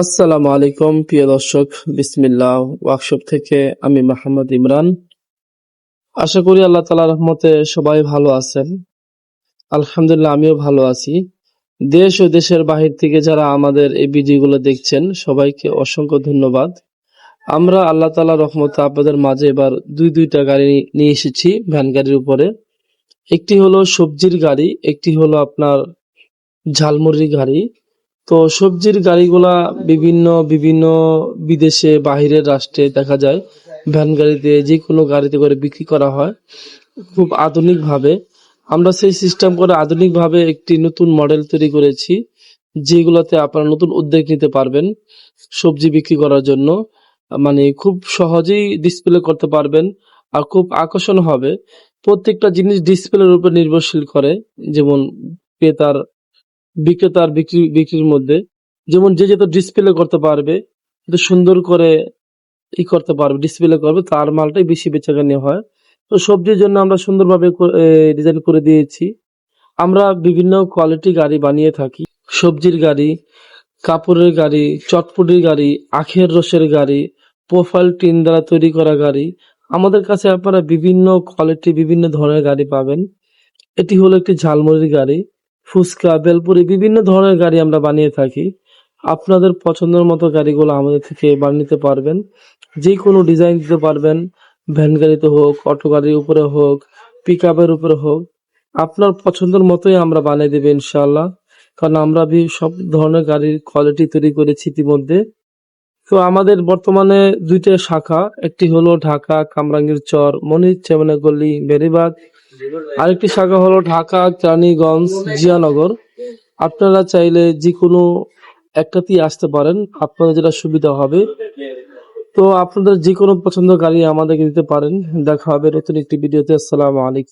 আসসালামু আলাইকুম প্রিয় দর্শক, বিসমিল্লাহ ওয়ার্কশপ থেকে আমি মাহমুদ ইমরান। আশা করি আল্লাহ তালা রহমতে সবাই ভালো আছেন। আলহামদুলিল্লাহ, আমিও ভালো আছি। দেশ ও দেশের বাহির থেকে যারা আমাদের এই ভিডিওগুলো দেখছেন, সবাইকে অসংখ্য ধন্যবাদ। আমরা আল্লাহ তালা রহমতে আপনাদের মাঝে এবার দুই, দুইটা গাড়ি নিয়ে এসেছি ভ্যান গাড়ির উপরে। একটি হলো সবজির গাড়ি, একটি হলো আপনার ঝালমুড়ির গাড়ি। তো সবজির গাড়িগুলা বিভিন্ন বিভিন্ন বিদেশে, বাহিরের রাষ্ট্রে দেখা যায়, ভ্যান গাড়িতে যে কোনো গাড়িতে করে বিক্রি করা হয়, খুব আধুনিক ভাবে আমরা সেই সিস্টেম করে আধুনিক ভাবে একটি নতুন মডেল তৈরি করেছি, যেগুলোতে আপনারা নতুন উদ্যোগ নিতে পারবেন সবজি বিক্রি করার জন্য। মানে খুব সহজেই ডিসপ্লে করতে পারবেন আর খুব আকর্ষণ হবে। প্রত্যেকটা জিনিস ডিসপ্লের উপর নির্ভরশীল করে, যেমন ক্রেতার বিক্রেতার বিক্রি, বিক্রির মধ্যে। যেমন যে যত ডিসপ্লে করতে পারবে সুন্দর করে ই করতে পারবে ডিসপ্লে করবে, তার মালটাই বেশি বেচাকেনি হয়। তো সবজির জন্য আমরা সুন্দরভাবে ডিজাইন করে দিয়েছি। আমরা বিভিন্ন কোয়ালিটি গাড়ি বানিয়ে থাকি। সবজির গাড়ি, কাপড়ের গাড়ি, চটপটির গাড়ি, আখের রসের গাড়ি প্রোফাইল টিন দ্বারা তৈরি করা গাড়ি। আমাদের কাছে আপনারা বিভিন্ন কোয়ালিটি বিভিন্ন ধরনের গাড়ি পাবেন। এটি হলো একটি ঝালমুড়ির গাড়ি। ফুচকা, বেলপুরি, বিভিন্ন ধরনের গাড়ি আমরা বানিয়ে থাকি। আপনাদের পছন্দের মতো গাড়িগুলো আমাদের থেকে বানিয়ে পারবেন। যে কোনো ডিজাইন দিতে পারবেন। ভ্যান গাড়িতে হোক, অটো গাড়ির উপরে হোক পিক আপের উপরে হোক। আপনার পছন্দের মতোই আমরা বানিয়ে দেবো ইনশাল্লাহ কারণ আমরা সব ধরনের গাড়ির কোয়ালিটি তৈরি করেছি ইতিমধ্যে। তো আমাদের বর্তমানে দুইটা শাখা, একটি হলো ঢাকা কামরাঙ্গীর চর, মনির চেমনে গল্লি বেরিবাগ আরেকটি শাখা হলো ঢাকা কেরানীগঞ্জ জিয়ানগর। আপনারা চাইলে যে কোনো একটাতেই আসতে পারেন, আপনাদের যেটা সুবিধা হবে। তো আপনাদের যে কোনো পছন্দ গাড়ি আমাদেরকে দিতে পারেন। দেখা হবে নতুন একটি ভিডিওতে। আসসালামু আলাইকুম।